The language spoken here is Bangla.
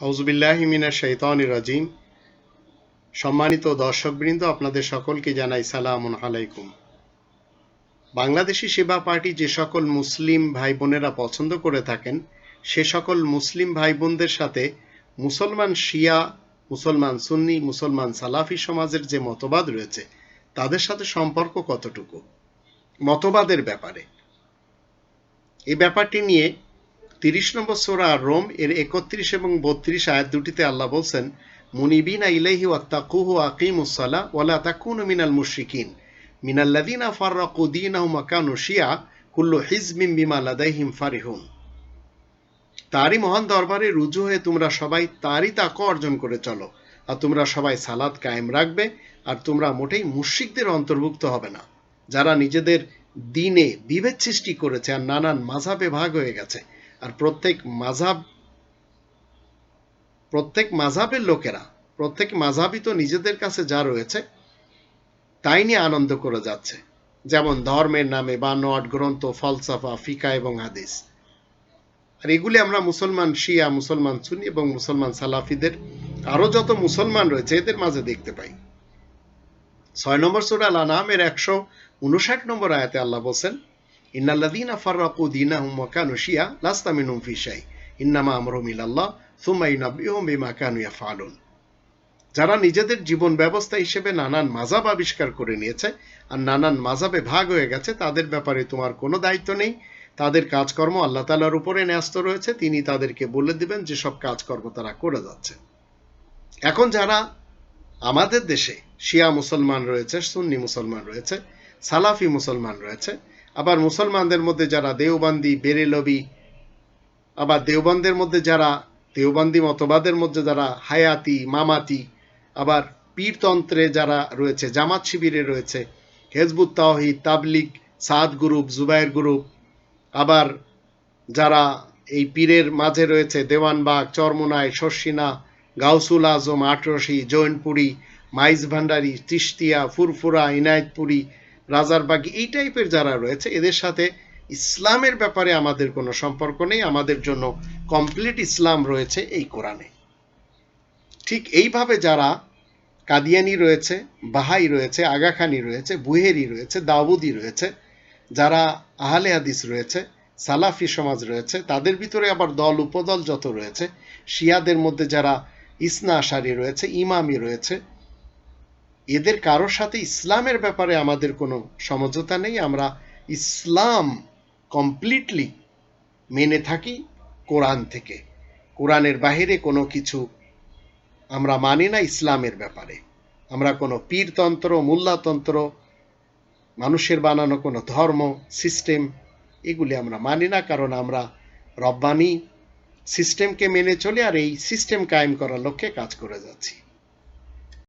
আউজুবিল্লাহ মিনা শৈতান রাজিম। সম্মানিত দর্শকবৃন্দ, আপনাদের সকলকে জানাই সালাম আলাইকুম। বাংলাদেশি সেবা পার্টি যে সকল মুসলিম ভাই বোনেরা পছন্দ করে থাকেন, সে সকল মুসলিম ভাই বোনদের সাথে মুসলমান শিয়া, মুসলমান সুন্নি, মুসলমান সালাফি সমাজের যে মতবাদ রয়েছে, তাদের সাথে সম্পর্ক কতটুকু? মতবাদের ব্যাপারে। এই ব্যাপারটি নিয়ে তিরিশ নম্বর সোরা রোম এর একত্রিশ এবং বত্রিশ আয়াত দুটিতে আল্লাহ বলছেন, মুনিবিনা ইলাইহি ওয়াত্তাকুহু আকিমুসসালা ওয়ালা তাকুনু মিনাল মুশরিকিন। মিনাল্লাযিনা ফাররাকু দীনাহুম ওয়া কানু শিয়া, কুল্লু হিজবিম বিমা লাদাইহিম ফারিহুন। তারই মহান দরবারে রুজু হয়ে তোমরা সবাই তারই তাক অর্জন করে চলো আর তোমরা সবাই সালাদ কায়েম রাখবে আর তোমরা মোটেই মুশরিকদের অন্তর্ভুক্ত হবে না। যারা নিজেদের দিনে বিভেদ সৃষ্টি করেছে আর নানান মাঝাবে ভাগ হয়ে গেছে আর প্রত্যেক মাঝাব, প্রত্যেক মাঝাবের লোকেরা, প্রত্যেক মাঝাবই তো নিজেদের কাছে যা রয়েছে, তাই নিয়ে আনন্দ করে যাচ্ছে। যেমন ধর্মের নামে বা নট, গ্রন্থ, ফলসাফা, ফিকা এবং হাদিস। আর এগুলি আমরা মুসলমান শিয়া, মুসলমান সুনি এবং মুসলমান সালাফিদের আরও যত মুসলমান রয়েছে, এদের মাঝে দেখতে পাই। ছয় নম্বর সুরা আল আনামের একশো উনষাট নম্বর আয়াতে আল্লাহ বলছেন ইন্নাল্লাযীনা ফাররাকু দীনাহুম ওয়া কানু শিয়া লাস্তা মিনহুম ফি শাই ইন্নামা আমরুহুম ইলাল্লাহ সুম্মা ইউনাব্বিহুম বিমা কানু ইয়াফআলুন যারা নিজেদের জীবন ব্যবস্থা হিসেবে নানান মাজাব আবিষ্কার করে নিয়েছে আর নানান মাজাবে ভাগ হয়ে গেছে, তাদের ব্যাপারে তোমার কোনো দায়িত্ব নেই। তাদের কাজকর্ম আল্লাহ তালার উপরে ন্যস্ত রয়েছে। তিনি তাদেরকে বলে দিবেন যে সব কাজকর্ম তারা করে যাচ্ছে। এখন যারা আমাদের দেশে শিয়া মুসলমান রয়েছে, সুন্নি মুসলমান রয়েছে, সালাফি মুসলমান রয়েছে আবার মুসলমানদের মধ্যে যারা দেওবান্দি, বেরেলবি, আবার দেওবন্দের মধ্যে যারা দেওবন্দি মতবাদের মধ্যে যারা হায়াতি, মামাতি, আবার পীরতন্ত্রে যারা রয়েছে, জামাত শিবিরে রয়েছে, হেজবুত তাওহিদ তাবলিক সাদ গ্রুপ, জুবাইর গ্রুপ, আবার যারা এই পীরের মাঝে রয়েছে, দেওয়ানবাগ, চরমোনাই, শর্ষিনা, গাউসুল আজম আটরশি জৈনপুরি মাইজ ভান্ডারি তিস্তিয়া, ফুরফুরা, ইনায়তপুরি রাজারবাগি এই টাইপের যারা রয়েছে, এদের সাথে ইসলামের ব্যাপারে আমাদের কোনো সম্পর্ক নেই, আমাদের জন্য কমপ্লিট ইসলাম রয়েছে এই কোরআনে। ঠিক এইভাবে যারা কাদিয়ানি রয়েছে, বাহাই রয়েছে, আগাখানি রয়েছে, বুহেরি রয়েছে, দাউদি রয়েছে, যারা আহলে হাদিস রয়েছে, সালাফি সমাজ রয়েছে, তাদের ভিতরে আবার দল উপদল যত রয়েছে, শিয়াদের মধ্যে যারা ইসনা আশারি রয়েছে, ইমামি রয়েছে এদের কারোর সাথে ইসলামের ব্যাপারে আমাদের কোনো সমঝোতা নেই। আমরা ইসলাম কমপ্লিটলি মেনে থাকি কোরআন থেকে। কোরআনের বাহিরে কোনো কিছু আমরা মানি না ইসলামের ব্যাপারে। আমরা কোনো পীরতন্ত্র, মোল্লাতন্ত্র, মানুষের বানানো কোনো ধর্ম সিস্টেম এগুলি আমরা মানি না, কারণ আমরা রব্বানি সিস্টেমকে মেনে চলে আর এই সিস্টেম কায়েম করার লক্ষ্যে কাজ করে যাচ্ছি।